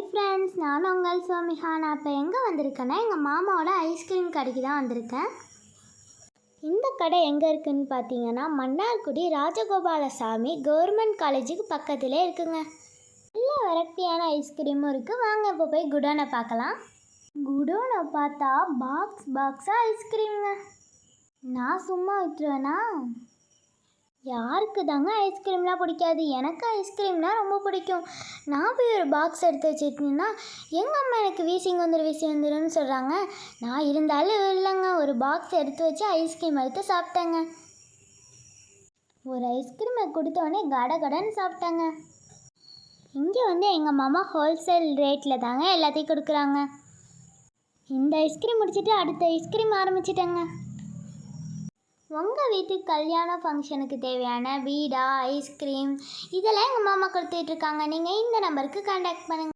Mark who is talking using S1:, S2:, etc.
S1: Hi friends நான் உங்கள் சுவாமிகா நான் இப்போ எங்கே வந்திருக்கேன்னா எங்கள் மாமாவோட ஐஸ்கிரீம் கடைக்கு தான் வந்திருக்கேன். இந்த கடை எங்கே இருக்குதுன்னு பார்த்தீங்கன்னா மன்னார்குடி ராஜகோபாலசாமி கவர்மெண்ட் காலேஜுக்கு பக்கத்தில் இருக்குங்க. எல்லா வெரைட்டியான ஐஸ்கிரீமும் இருக்குது வாங்க இப்போ போய் குடோனை பார்க்கலாம். குடோனை பார்த்தா பாக்ஸ் பாக்ஸாக ஐஸ்கிரீமுங்க நான் சும்மா விட்டுருவேனா? யாருக்கு தாங்க ஐஸ்கிரீம்லாம் பிடிக்காது? எனக்கு ஐஸ்கிரீம்னால் ரொம்ப பிடிக்கும். நான் போய் ஒரு பாக்ஸ் எடுத்து வச்சுருந்தேன்னா எங்கள் அம்மா எனக்கு வீசிங் வந்துடும் வீசி வந்துடும்னு சொல்கிறாங்க நான் இருந்தாலும் இல்லைங்க. ஒரு பாக்ஸ் எடுத்து வச்சு ஐஸ்கிரீம் எடுத்து சாப்பிட்டேங்க. ஒரு ஐஸ்கிரீமை கொடுத்தோடனே கட கடன்னு சாப்பிட்டேங்க. இங்கே வந்து எங்கள் மாமா ஹோல்சேல் ரேட்டில் தாங்க எல்லாத்தையும் கொடுக்குறாங்க. இந்த ஐஸ்கிரீம் முடிச்சுட்டு அடுத்த ஐஸ்கிரீம் ஆரம்பிச்சிட்டேங்க. உங்கள் வீட்டு கல்யாண ஃபங்க்ஷனுக்கு தேவையான பீடா ஐஸ்கிரீம் இதெல்லாம் எங்கள் மாமா கொடுத்துட்ருக்காங்க நீங்கள் இந்த நம்பருக்கு காண்டாக்ட் பண்ணுங்கள்